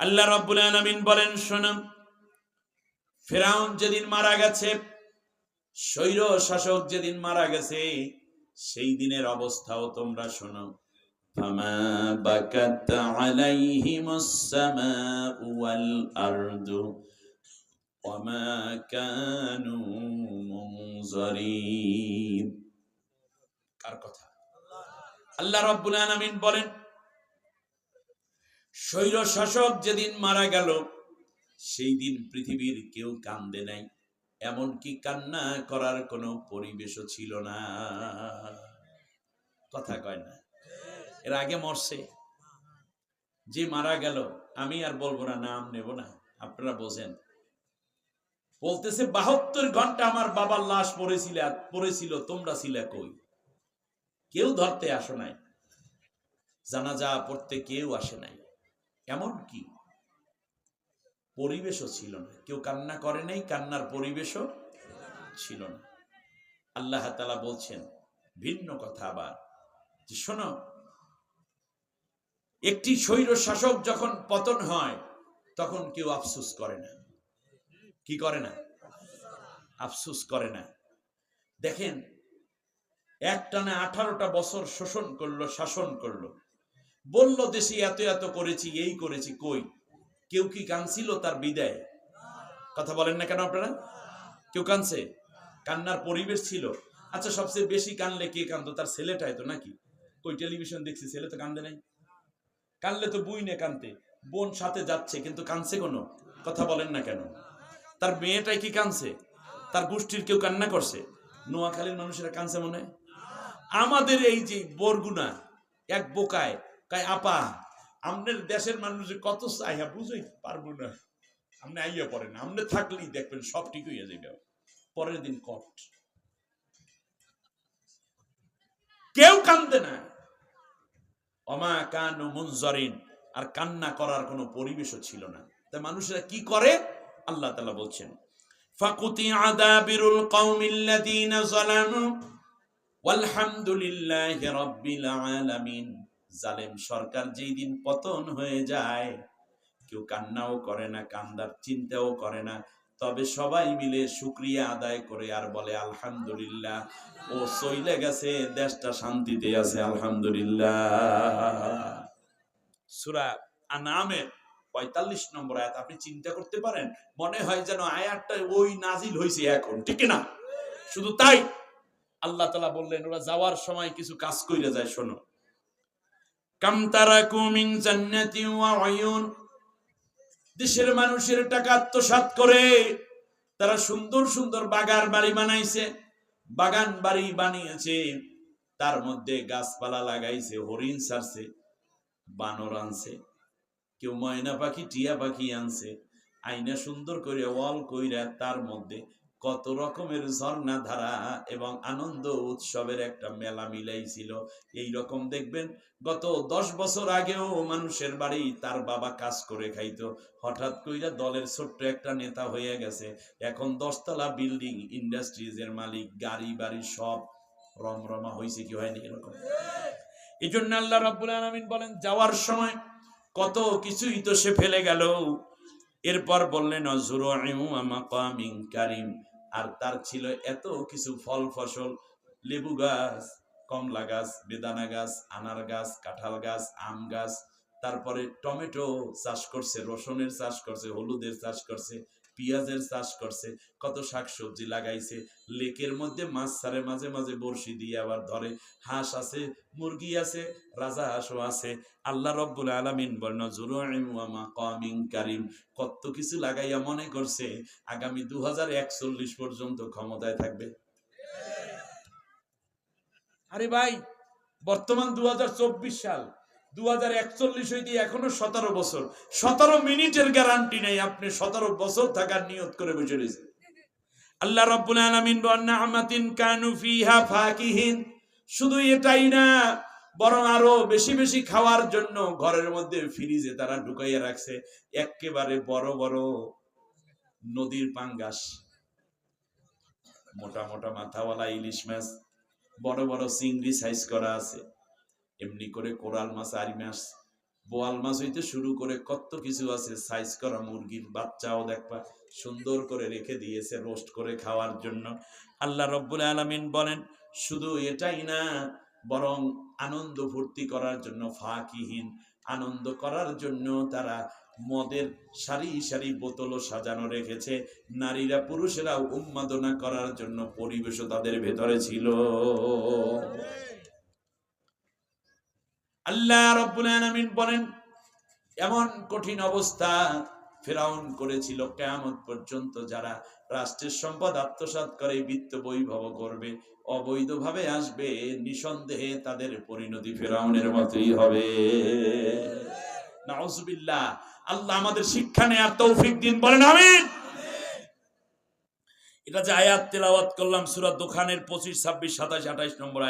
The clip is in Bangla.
আল্লাহ রাব্বুল আলামিন বলেন শোনো ফেরাউন যেদিন মারা গেছে স্বৈর শাসক যেদিন মারা গেছে সেই দিনের অবস্থাও তোমরা শোনো فما بكت عليهم السماء والأرض وما كانوا منظرين কার কথা আল্লাহ রাব্বুল আলামিন বলেন স্বৈর শাসক যেদিন মারা গেল, সেই দিন পৃথিবীর কেউ কান্দে নাই। এমনকি কান্না করার কোনো পরিবেশও ছিল না। কথা কয় না। এর আগে মরছে। যে মারা গেল, আমি আর বলব না, নাম নেব না। আপনারা বোঝেন। বলতেছে, বাহাত্তর ঘণ্টা আমার বাবার লাশ পড়েছিল পড়েছিল, তোমরা ছিলে কই? কেউ ধরতে আসো নাই। জানাজা পড়তে কেউ আসে নাই। এমন কি? পরিবেশও ছিল না। কেউ কান্না করে নাই, কান্নার পরিবেশও ছিল না। আল্লাহ তালা বলছেন, ভিন্ন কথা আবার। যে শোনো, একটি স্বৈর শাসক যখন পতন হয়, তখন কেউ আফসুস করে না। কি করে না? আফসুস করে না। দেখেন, একটানা আঠারোটা বছর শোষণ করল, শাসন করল। বলল, দেশে এত এত করেছি, এই করেছি, কই? কেউ কি কানছিল তার বিদায়? কথা বলেন না কেন আপনারা? কেউ কানছে? কান্নার পরিবেশ ছিল। আচ্ছা সবচেয়ে বেশি কানলে কে কান্দো তার ছেলেটাই তো নাকি? কই, টেলিভিশন দেখছি, ছেলে তো কান্দে নাই। কানলে তো বুই নে কানতে। বোন সাথে যাচ্ছে, কিন্তু কানছে কোনো? কথা বলেন না কেন? তার মেয়েটাই কি কানছে? তার গোষ্ঠীর কেউ কান্না করছে? নোয়াখালীর মানুষেরা কানছে মনে আমাদের এই যে বরগুনা, এক বোকায় কাই আপা আমাদের দেশের মানুষ কত চাইয়া বুঝই পারব না। আপনি আইয়া পড়েন আপনি থাকলেই দেখবেন সব ঠিক হইয়া যাবে পরের দিন কট। কেউ কান্দে না। অমা কান মুনজরিন, আর কান্না করার কোনো পরিবেশও ছিল না। তাই মানুষেরা কি করে? আল্লাহ তালা বলছেন, ফাকুতি আদাবিরুল কৌমিল্লাযীনা যালামু, ওয়ালহামদুলিল্লাহি রাব্বিল আলামিন। জালেম সরকার যেই দিন পতন হয়ে যায়, কেউ কান্নাও করে না, কান্দার চিন্তাও করে না। তবে সবাই মিলে শুক্রিয়া আদায় করে আর বলে, আলহামদুলিল্লাহ। ও সইলে গেছে, দেশটা শান্তিতে আছে, আলহামদুলিল্লাহ। সুরা আনামের পঁয়তাল্লিশ নম্বর আয়াত, আপনি চিন্তা করতে পারেন, মনে হয় যেন আয়াতটা ওই নাজিল হয়েছে এখন, ঠিক না শুধু তাই। আল্লাহ তালা বললেন, ওরা যাওয়ার সময় কিছু কাজ কইরা যায়, শোনো। কাম তারাকু মিন জান্নাতি ওয়া দেশের মানুষের টাকা করে তারা সুন্দর সুন্দর বাগান বাড়ি বানাইছে, বাগান বাড়ি বানিয়েছে, তার মধ্যে গাছপালা লাগাইছে, হরিণ ছাড়ছে, বানর আনছে, কেউ ময়না পাখি, টিয়া পাখি আনছে আইনা সুন্দর করে ওয়াল কইরা তার মধ্যে কত রকমের ঝর্ণা ধারা এবং আনন্দ উৎসবের একটা মেলা মিলাইছিল। এই রকম দেখবেন, গত দশ বছর আগেও মানুষের বাড়ি তার বাবা কাজ করে খাইতো। হঠাৎ কইরা দলের ছোট্ট একটা নেতা হয়ে গেছে। এখন দশতলা বিল্ডিং, ইন্ডাস্ট্রিজের মালিক, গাড়ি বাড়ি সব রমরমা হয়েছে কি হয়নি এরকম। এই জন্য আল্লাহ রাব্বুল আলামিন বলেন, যাওয়ার সময় কত কিছুই তো সে ফেলে গেল। এরপর বললেন কারিম। আর তার ছিল এত কিছু ফল ফসল, লেবু গাছ, কমলা গাছ, বেদানা গাছ, আনার গাছ, কাঁঠাল গাছ, আম গাছ, তারপরে টমেটো চাষ করছে, রসুনের চাষ করছে, হলুদের চাষ করছে পেঁয়াজের চাষ করছে, কত শাকসবজি লাগাইছে, লেকের মধ্যে মাছ ছাড়ে, মাঝে মাঝে বড়শি দিয়ে আবার ধরে, হাঁস আছে, মুরগি আছে, রাজা হাঁসও আছে। আল্লাহ রব্বুল আলামিন বর্ণ জুরুমিন কারিম কত কিছু লাগাইয়া মনে করছে, আগামী দু হাজার একচল্লিশ পর্যন্ত ক্ষমতায় থাকবে। আরে ভাই, বর্তমান দু হাজার চব্বিশ সাল দু শুধু এটাই না, বরং আরও বেশি বেশি খাওয়ার জন্য ঘরের মধ্যে ফ্রিজে তারা ঢুকাইয়া রাখছে। একেবারে বড় বড় নদীর পাঙ্গাস। মোটা মোটা মাথাওয়ালা ইলিশ মাছ, বড় বড় চিংড়ি সাইজ করা আছে। এমনি করে কোরাল মাছ আরি মাছ, বোয়াল মাছ হইতে শুরু করে কত কিছু আছে সাইজ করা মুরগির বাচ্চাও দেখবা সুন্দর করে রেখে দিয়েছে রোস্ট করে খাওয়ার জন্য। আল্লাহ রব্বুল আলামিন বলেন, শুধু এটাই না, বরং আনন্দ ফুর্তি করার জন্য, ফাঁকিহীন আনন্দ করার জন্য তারা মদের সারি সারি বোতলও সাজানো রেখেছে। নারীরা পুরুষেরা উন্মাদনা করার জন্য পরিবেশও তাদের ভেতরে ছিল। আল্লাহ রব্বুল আলামিন বলেন, এমন কঠিন অবস্থা ফেরাউন করেছিল কেয়ামত পর্যন্ত যারা রাষ্ট্রের সম্পদ আত্মসাৎ করে, বিত্ত বৈভব করবে, অবৈধভাবে আসবে, নিঃসন্দেহে তাদের পরিণতি ফেরাউনের মতোই হবে। নাউজুবিল্লাহ, আল্লাহ আমাদের শিক্ষা নেয়ার তৌফিক দিন, বলেন আমিন। এটা যে আয়াত তেলাওয়াত করলাম, সূরা দোকানের পঁচিশ, ছাব্বিশ, সাতাশ আঠাইশ নম্বর